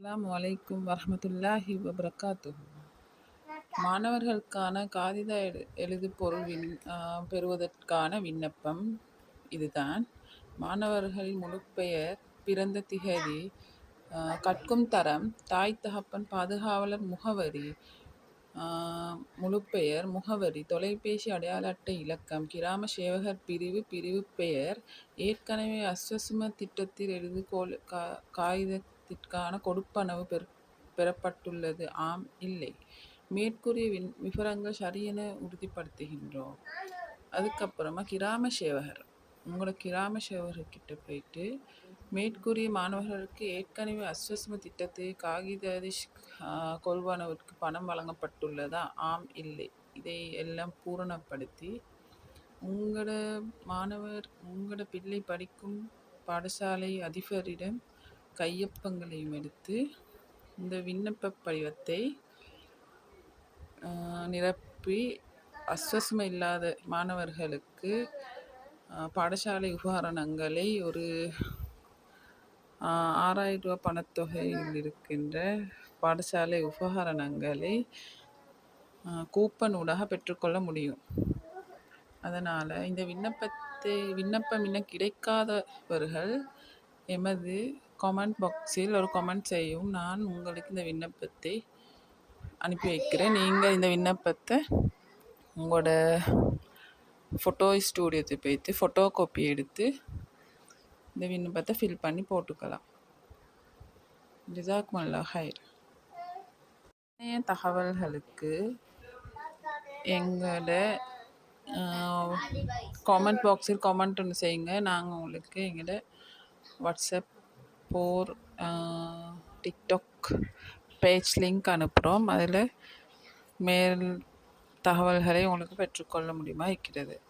அலாம் வலைக்கும் வரமத்துல்லாஹி வபரகாத்து மாணவர்களுக்கான காகித எழு எழுதுபொருள் விண் பெறுவதற்கான விண்ணப்பம் இதுதான். மாணவர்கள் முழுப்பெயர் பிறந்த திகதி கற்கும் தரம் தாய் தகப்பன் பாதுகாவலர் முகவரி முழுப்பெயர் முகவரி தொலைபேசி அடையாள அட்டை இலக்கம் கிராம சேவகர் பிரிவு பிரிவு பெயர் ஏற்கனவே அஸ்வசும திட்டத்தில் எழுதுகோல் கா காகிதத்திற்கான கொடுப்பனவு பெற் பெறப்பட்டுள்ளது. ஆம் இல்லை. மேற்கூறிய வின் விவரங்கள் சரியென உறுதிப்படுத்துகின்றோம். அதுக்கப்புறமா கிராம சேவகர் உங்களோட கிராம சேவகர்கிட்ட போயிட்டு மேற்கூறிய மாணவர்களுக்கு ஏற்கனவே அஸ்வஸ்ம திட்டத்தை காகித ஆஹ் கொள்வனவிற்கு பணம் வழங்கப்பட்டுள்ளதா? ஆம் இல்லை. இதை எல்லாம் பூரணப்படுத்தி உங்களோட மாணவர் உங்களோட பிள்ளை படிக்கும் பாடசாலை அதிபரிடம் கையொப்பங்களையும் எடுத்து இந்த விண்ணப்ப படிவத்தை நிரப்பி அஸ்வசம் இல்லாத மாணவர்களுக்கு பாடசாலை உபகரணங்களை ஒரு ஆறாயிரம் ரூபாய் பணத்தொகையில் இருக்கின்ற பாடசாலை உபகரணங்களை கூப்பன் ஊடாக பெற்றுக்கொள்ள முடியும். அதனால் இந்த விண்ணப்பத்தை விண்ணப்பம் இன்னும் கிடைக்காதவர்கள் எமது கமெண்ட் பாக்ஸில் ஒரு கமெண்ட் செய்யும் நான் உங்களுக்கு இந்த விண்ணப்பத்தை அனுப்பி வைக்கிறேன். நீங்கள் இந்த விண்ணப்பத்தை உங்களோட ஃபோட்டோ ஸ்டூடியோத்துக்கு போயிட்டு ஃபோட்டோ காப்பி எடுத்து இந்த விண்ணப்பத்தை ஃபில் பண்ணி போட்டுக்கலாம். ஜிசாக்மல்லா ஹைர் இணைய தகவல்களுக்கு எங்களோட காமெண்ட் பாக்ஸில் காமெண்ட் ஒன்று செய்யுங்க. நாங்கள் உங்களுக்கு எங்களோட வாட்ஸ்அப் போர் டிக்டாக் பேஜ் லிங்க் அனுப்புகிறோம் அதில் மேல் தகவல்களை உங்களுக்கு பெற்றுக்கொள்ள முடியுமா? இருக்கிறது.